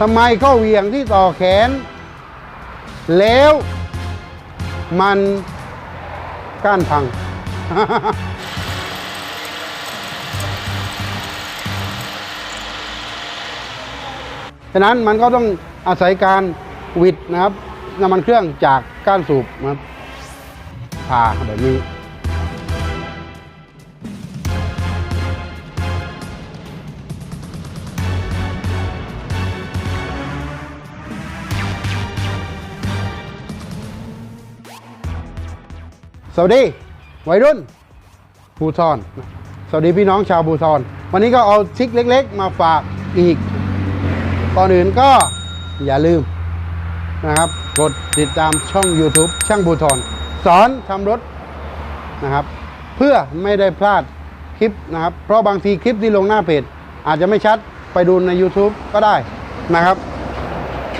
ทำไมข้อเหวี่ยงที่ต่อแขน แล้วมันก้านพัง ฉะนั้นมันก็ต้องอาศัยการวิดนะครับน้ำมันเครื่องจากก้านสูบนะครับผ่าแบบนี้ สวัสดีวัยรุ่นภูทรสวัสดีพี่น้องชาวภูทรวันนี้ก็เอาทริกเล็ก ๆ มาฝากอีกก่อนอื่นก็อย่าลืมนะครับ กดติดตามช่อง YouTube ช่างภูทรสอนทำรถนะครับ เพื่อไม่ได้พลาดคลิปนะครับ เพราะบางทีคลิปที่ลงหน้าเพจอาจจะไม่ชัดไปดูใน YouTube ก็ได้นะครับ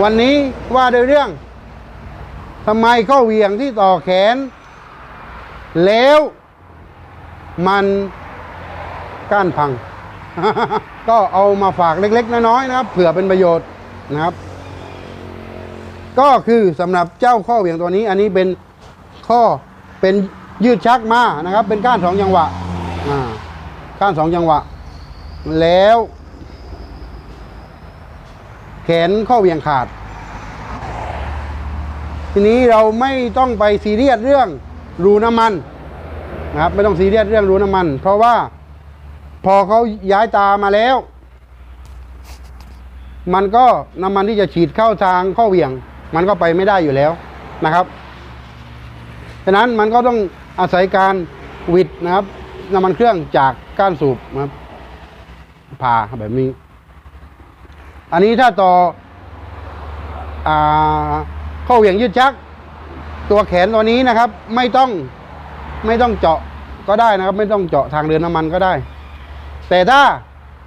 วันนี้ว่าด้วยเรื่องทำไมข้อเหวียงที่ต่อแขน แล้วมันก้านพัง ก็เอามาฝากเล็ก ๆ น้อยๆนะครับ เผื่อเป็นประโยชน์นะครับ ก็คือสำหรับเจ้าข้อเหวี่ยงตัวนี้ อันนี้เป็นข้อเป็นยืดชักมานะครับ เป็นก้านสองจังหวะก้านสองจังหวะ แล้ว แขนข้อเหวี่ยงขาด ทีนี้เราไม่ต้องไปซีเรียสเรื่อง รูน้ำมันนะครับไม่ต้องซีเรียสเรื่องรูน้ำมัน เพราะว่าพอเขาย้ายตามาแล้ว มันก็น้ำมันที่จะฉีดเข้าทางข้อเหวี่ยง มันก็ไปไม่ได้อยู่แล้วนะครับฉะนั้นมันก็ต้องอาศัยการวิดนะครับน้ำมันเครื่องจากก้านสูบนะครับผ่าแบบนี้ อันนี้ถ้าต่ออข้อเหวี่ยงยืดชัก ตัวแขนตัวนี้นะครับ ไม่ต้องไม่ต้องเจาะก็ได้นะครับ ไม่ต้องเจาะทางเดินน้ำมันก็ได้ แต่ถ้า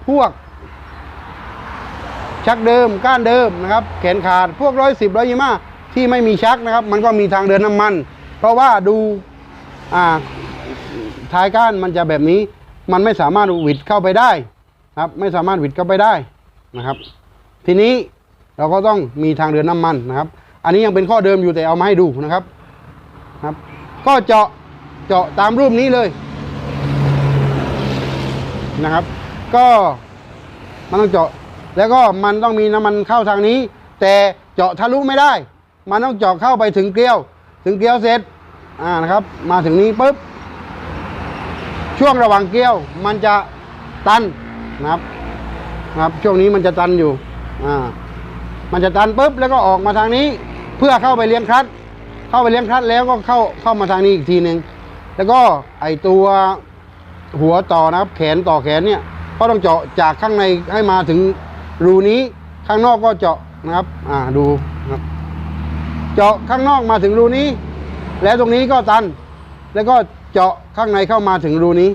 พวก ชักเดิมก้านเดิมนะครับ แขนขาดพวกร้อยสิบร้อยยี่าที่ไม่มีชักนะครับ มันก็มีทางเดินน้ำมัน เพราะว่าดูอ่าท้ายก้านมันจะแบบนี้ มันไม่สามารถหวิดเข้าไปได้ครับ ไม่สามารถหวิดเข้าไปได้นะครับ ทีนี้เราก็ต้องมีทางเดินน้ำมันนะครับ อันนี้ยังเป็นข้อเดิมอยู่แต่เอามาให้ดูนะครับครับ ก็เจาะเจาะตามรูปนี้เลยนะครับ ก็มันต้องเจาะแล้วก็มันต้องมีน้ำมันเข้าทางนี้ แต่เจาะทะลุไม่ได้ มันต้องเจาะเข้าไปถึงเกลียว ถึงเกลียวเสร็จอ่านะครับ มาถึงนี้ปุ๊บช่วงระหว่างเกลียวมันจะตันนะครับนะครับช่วงนี้มันจะตันอยู่อ่า มันจะตันปุ๊บแล้วก็ออกมาทางนี้ เพื่อเข้าไปเลี้ยงคลัด เข้าไปเลี้ยงคลัดแล้วก็เข้าเข้ามาทางนี้อีกทีหนึ่งแล้วก็ไอตัวหัวต่อนะครับแขนต่อแขนเนี่ยก็ต้องเจาะจากข้างในให้มาถึงรูนี้ข้างนอกก็เจาะนะครับ อ่าดูนะครับ เจาะข้างนอกมาถึงรูนี้ แล้วตรงนี้ก็ตัน แล้วก็เจาะข้างในเข้ามาถึงรูนี้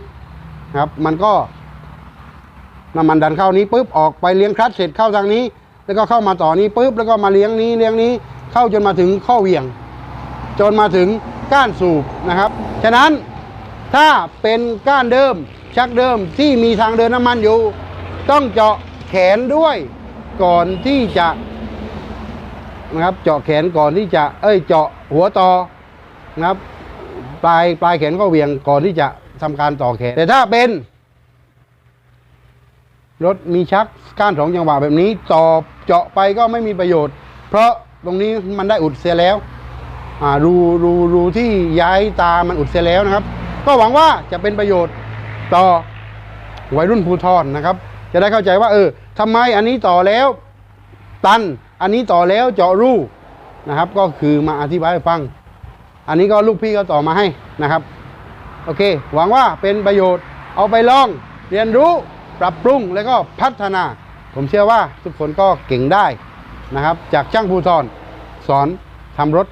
นครับ มันก็น้ำมันดันเข้านี้ปุ๊บออกไปเลี้ยงคลัตเสร็จเข้าทางนี้ แล้วก็เข้ามาต่อนี้ปุ๊บแล้วก็มาเลี้ยงนี้เลี้ยงนี้เข้าจนมาถึงข้อเหวี่ยง จนมาถึงก้านสูบนะครับ ฉะนั้นถ้าเป็นก้านเดิมชักเดิมที่มีทางเดินน้ำมันอยู่ ต้องเจาะแขนด้วยก่อนที่จะนะครับเจาะแขนก่อนที่จะ เอ้ยเจาะหัวต่อนะครับ ปลายปลายแขนก็เหวี่ยงก่อนที่จะทำการต่อแขน แต่ถ้าเป็น รถมีชักก้านสองจังหวะแบบนี้ต่อเจาะไปก็ไม่มีประโยชน์ เพราะตรงนี้มันได้อุดเสียแล้วอ่ารูรูรูที่ย้ายตามันอุดเสียแล้วนะครับ ก็หวังว่าจะเป็นประโยชน์ต่อวัยรุ่นภูทรนะครับ จะได้เข้าใจว่า เออทำไมอันนี้ต่อแล้ว ตัน อันนี้ต่อแล้วเจาะรูนะครับ ก็คือมาอธิบายให้ฟัง อันนี้ก็ลูกพี่ก็ต่อมาให้นะครับ โอเค หวังว่าเป็นประโยชน์เอาไปลองเรียนรู้ ปรับปรุงแล้วก็พัฒนา ผมเชื่อว่าทุกคนก็เก่งได้นะครับ จากช่างภูทรสอนทำรถ